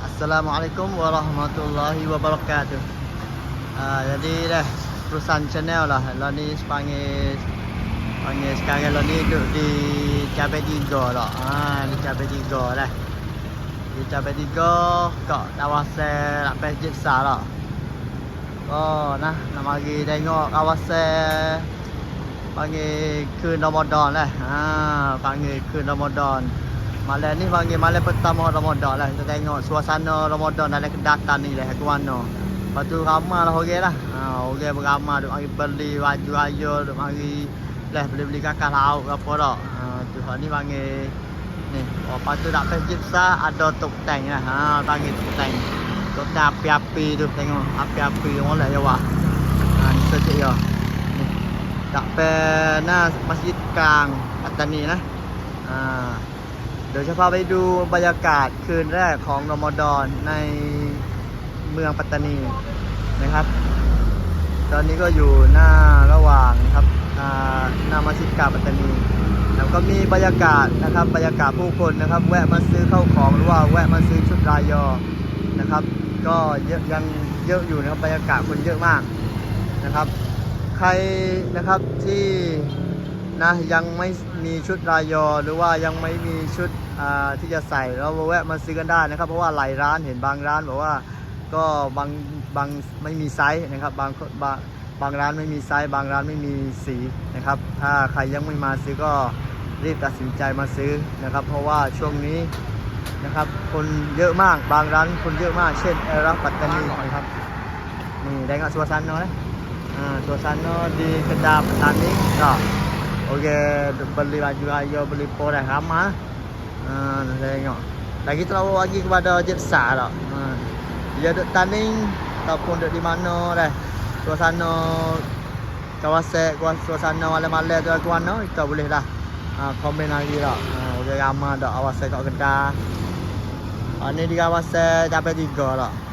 Assalamualaikum warahmatullahi wabarakatuh. Uh, jadi dah perusahaan channel lah. Lah ni panggil panggil sekarang lah ni duduk di Cabai Tiga lah. Ha, di Cabai Tiga lah. Di Cabai Tiga kat kawasan nak pergi besar lah. Oh, nah, nak mari tengok kawasan panggil ke Ramadan lah. Ha, panggil ke Ramadan. Malam ni panggil malam pertama Ramadan lah. Kita tengok suasana Ramadan dalam kedatan ni lah Ke mana. Lepas tu ramai lah orang lah. Ha, Orang beramal Duk mari beli baju raya Duk mari Lah beli-beli kakak lauk ke apa tak. Ha, Tu hari ni panggil Ni. Lepas tu nak pergi besar Ada tuk tank lah. Ha, Panggil tuk tank. Tuk tank api-api tu Tengok api-api Orang lah jawab ha, Ni sejuk ya. Tak pernah Masjid kang Atas ni lah. Haa เดี๋ยวจะพาไปดูบรรยากาศคืนแรกของรอมฎอนในเมืองปัตตานีนะครับ ตอนนี้ก็อยู่หน้าระหว่างนะครับหน้ามัสยิดกาปัตตานีแล้วก็มีบรรยากาศนะครับ บรรยากาศผู้คนนะครับ แวะมาซื้อเข้าวของหรือว่าแวะมาซื้อชุดรายอนะครับ ก็เยอะยังเยอะอยู่นะครับบรรยากาศคนเยอะมากนะครับ ใครนะครับที่นะยังไม่ มีชุดรายอหรือว่ายังไม่มีชุดอ่าที่จะใส่เราแวะมาซื้อกันได้นะครับ เพราะว่าหลายร้านเห็นบางร้านบอกว่าก็บางบางไม่มีไซส์นะครับบางบางบางร้านไม่มีไซส์บางร้านไม่มีสีนะครับ ถ้าใครยังไม่มาซื้อก็รีบตัดสินใจมาซื้อนะครับ เพราะว่าช่วงนี้นะครับ คนเยอะมากบางร้านคนเยอะมาก เช่นเอราปัตตานีนะครับนี่ได้งานสุวรรณนะ Ha, suasana di kedai petani tak. Okey, beli baju raya, beli pon dah ramai. Ha, nak tengok. Lagi terlalu lagi kepada Jet besar tak. Ha. Dia duduk taning ataupun duduk di mana dah. Suasana kawasan suasana malam-malam tu ke mana kita boleh dah. Ha, komen lagi tak. Ha, okey ramai dak kawasan kat kedai. Ha, ni di kawasan Cabai Tiga tak.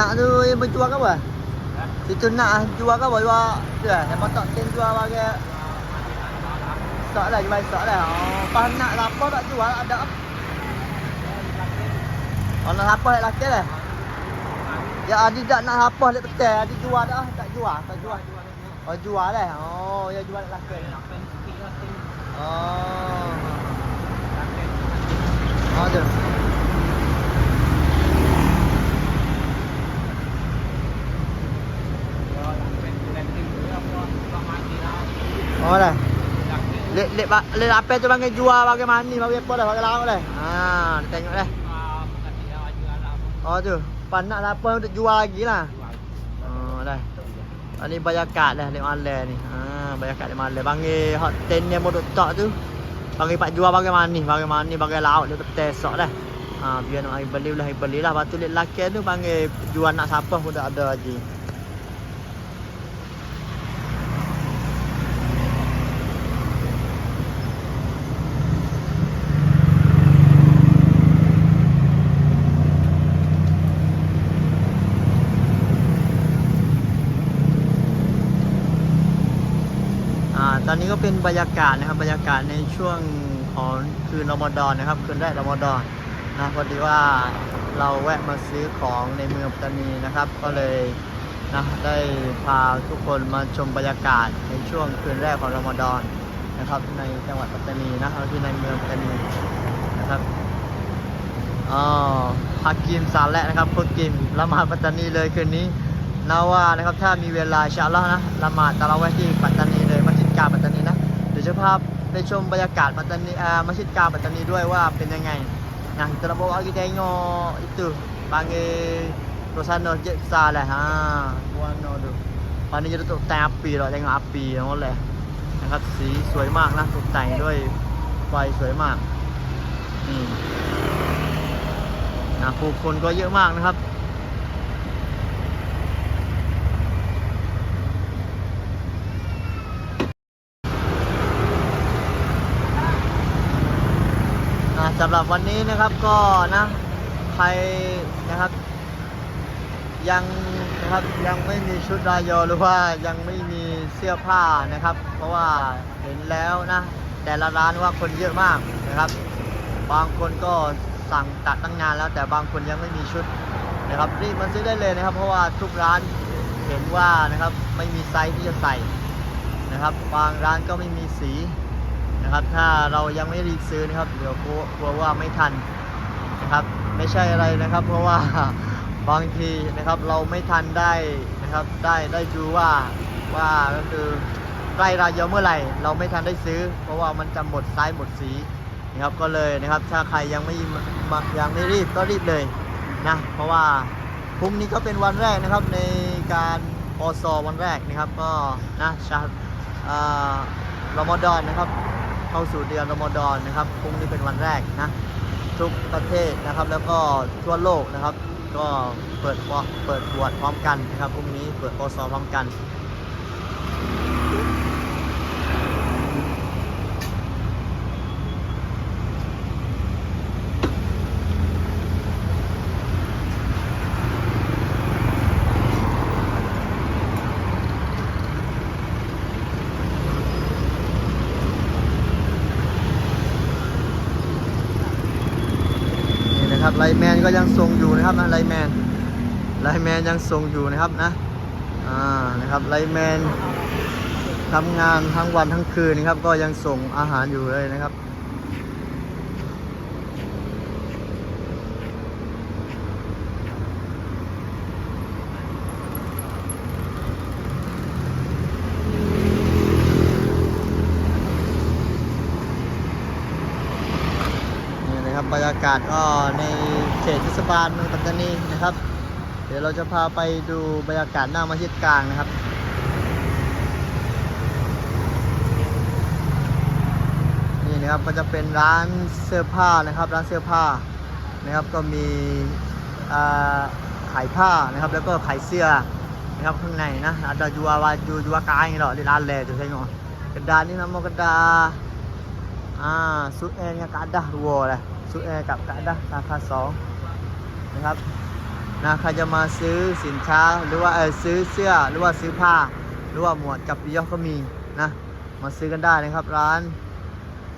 Nak tu yang berjual ke apa? Situ nak jual ke apa? Jual tu lah. Yang matak sen jual bagi Sok lah, jual sok lah. Oh, pas nak lapar tak jual, ada apa? Oh, nak lapar nak laki lah. Ya, Adi tak nak lapar nak betul. Adi jual dah, tak jual, tak jual. Oh, jual lah. Oh, ya jual nak laki. Oh. Oh, tu. Oh lah. Le le le apa tu panggil jual bagi mani bagi apa dah bagi lauk dah. Ha, dia tengok dah. Oh tu, panak lah apa untuk jual lagi lah. Oh dah. Ah, Ini bayar kad dah lewat online ni. Ha, bayar kad lewat online. Panggil ten ni mau tak tu. Panggil pak jual bagi mani, bagi mani bagi lauk dia tetes sok dah. Ha, biar nak beli lah, beli lah. Batu lelaki tu panggil jual nak siapa pun tak ada lagi. ก็เป็นบรรยากาศนะครับบรรยากาศในช่วงของคืนรอมฎอนนะครับ คืนแรกรอมฎอนนะพอดีว่าเราแวะมาซื้อของในเมืองปัตตานีนะครับ ก็เลยนะได้พาทุกคนมาชมบรรยากาศในช่วงคืนแรกของรอมฎอนนะครับในจังหวัดปัตตานีนะครับที่ในเมืองปัตตานีนะครับอ๋อพักกิมสารและนะครับพักกิมละหมาดปัตตานีเลยคืนนี้นาว่านะครับถ้ามีเวลาชาลลอฮ์นะละหมาดตะเราะวห์ที่ปัตตานี กางปัตตานีนะเดี๋ยวจะพาไปชมบรรยากาศปัตตานีอ่ามัสยิดกาปัตตานีด้วยว่าเป็นยังไงนะ kita nak bawa kita tengok itu panggil suasana jet besar lah ha warna tu Pani จะตกแต่ง api เรา tengok api ทั้งหมดเลยนะครับสีสวยมากนะตกแต่งด้วยไฟสวยมากนี่นะผู้คนก็เยอะมากนะครับ อ สำหรับวันนี้นะครับก็นะใครนะครับยังนะครับยังไม่มีชุดรายอหรือว่ายังไม่มีเสื้อผ้านะครับ เพราะว่าเห็นแล้วนะแต่ละร้านว่าคนเยอะมากนะครับ บางคนก็สั่งตัดตั้งนานแล้ว แต่บางคนยังไม่มีชุดนะครับรีบมาซื้อได้เลยนะครับ เพราะว่าทุกร้านเห็นว่านะครับไม่มีไซส์ที่จะใส่นะครับ บางร้านก็ไม่มีสี นะครับ ถ้าเรายังไม่รีบซื้อนะครับเดี๋ยวกลัวว่าไม่ทันนะครับ ไม่ใช่อะไรนะครับ เพราะว่าบางทีนะครับเราไม่ทันได้นะครับ ได้ได้ดูว่าว่าก็คือใกล้รายยอเมื่อไหร่ เราไม่ทันได้ซื้อ เพราะว่ามันจะหมดไซส์หมดสีนะครับก็เลยนะครับถ้าใครยังไม่ยังไม่รีบก็รีบเลยนะเพราะว่าพรุ่งนี้ก็เป็นวันแรกนะครับในการอสวันแรกนะครับก็นะชาอ่ารอมฎอนนะครับ เข้าสู่เดือนรอมฎอนนะครับพรุ่งนี้เป็นวันแรกนะทุกประเทศนะครับ แล้วก็ทั่วโลกนะครับ ก็เปิดเปิดบวชพร้อมกันนะครับพรุ่งนี้เปิดโอซอพร้อมกันนะครับไลน์แมนก็ยังทรงอยู่ นะครับนะไลแมนไลแมนยังทรงอยู่นะครับนะอ่านะครับไลแมนทำงานทั้งวันทั้งคืนนะครับ ก็ยังส่งอาหารอยู่เลยนะครับนี่นะครับบรรยากาศก็ใน เขตเทศบาลเมืองปัตตานีนะครับ เดี๋ยวเราจะพาไปดูบรรยากาศหน้ามัสยิดกลางนะครับนี่นะครับก็จะเป็นร้านเสื้อผ้านะครับ ร้านเสื้อผ้านะครับก็มีอ่าขายผ้านะครับ แล้วก็ขายเสื้อนะครับข้างในนะ ada jual baju jual kain lah di lalai tu tengok kedai ni nama kedai Ah, Su'en dengan Kadah dua lah. Su'en กับ Kadah รา คาสองนะครับนะใครจะมาซื้อสินค้าหรือว่าเออซื้อเสื้อหรือว่าซื้อผ้า หรือว่าหมวดกับปิยอก็มีนะมาซื้อกันได้นะครับร้าน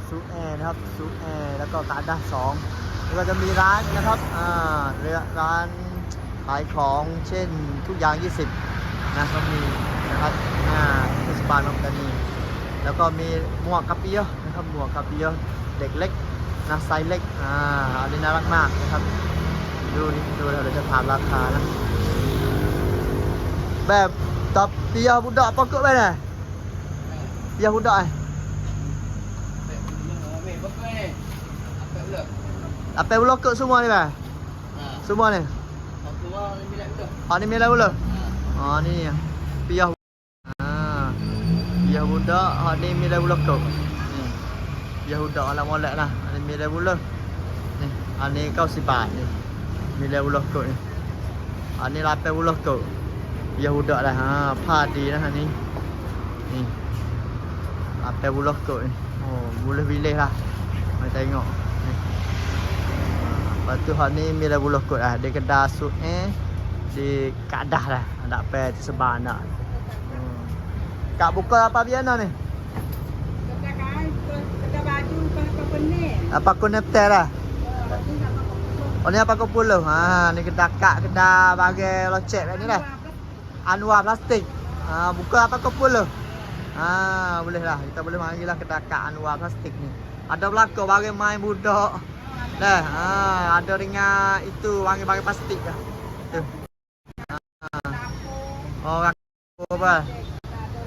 ซูแอนะครับซูแอแล้วก็กาด้าสองแล้วก็จะมีร้านนะครับอ่าเรือร้านขายของเช่นทุกอย่าง 20 นะก็มีนะครับหน้าเทศบาลนนทบุรีแล้วก็มีหมวกกระเปียนะครับหมวกกระเปียเด็กเล็ก นะไซส์เล็ก อ่าอันนี้น่ารักมากนะครับ ดูดูเราจะถามราคานะ แบบตับเตียบุดดาปักเกอร์ไปไหนเตียบุดดาอัปเปอร์ล็อกเกอร์ semua ni bah semua ni Oh ni milik pula Oh ni Piyah Piyah budak Oh ni milik pula kau Yahuda alam molek lah. Ini mila buluh Ni ah, Ini kau sifat ni. Mila buluh kot ni. Ah, Ini lapa buluh kot Yahuda lah. Ha, Padi lah ni. Ni. Lapa buluh kot ni. Oh bulu bilis lah. Mari tengok. Ni. Lepas tu hak ni mila buluh kot lah. Dia kedah suk Di kadah lah. Nak payah tersebar nak. Hmm. Kak buka apa biar ni? Apa kau neptel lah? Oh ni apa kau puluh? Ha ni kedai kak kedai bagai locek kat ni lah. Anwar plastik. Ha buka apa kau puluh? Ha boleh lah. Kita boleh panggil lah kedai kak Anwar plastik ni. Ada belakang bagai main budak. Dah, ha ada dengan itu wangi bagai plastik dah. Tu. Ha. Oh, aku apa?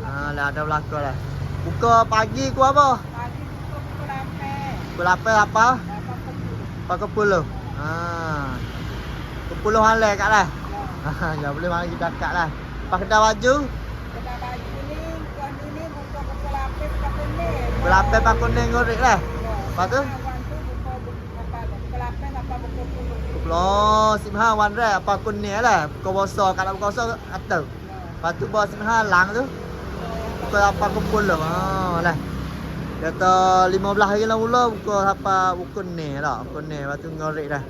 Ha lah ada belakang lah. Buka pagi ku apa? berapa apa? 40. Ha. 10 halai kat lah. Ha, ya boleh mari kita kat lah. Pak kedai baju. Kedai baju ni kuah ni buka kepala 8 pukul kuning. Lah. Ya, pukul 8 kuning ngorek lah. Lepas tu? Pukul 8 pukul 10. Pukul 5 pukul 10 lah. Pukul bosok kat pukul bosok atau. Lepas tu bawa 5 lang tu. Ya. Pukul 8 pukul 10. Lah. Kata 15 hari lah mula buka apa buka ni lah. Buka ni lepas tu ngorek dah.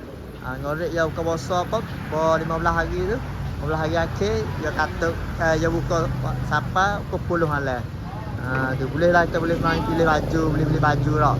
Ha, ngorek ya buka bosa apa po 15 hari tu. 15 hari akhir dia kata eh, dia buka siapa pukul 10 malam. Ha tu boleh lah kita boleh main pilih baju, boleh beli baju lah.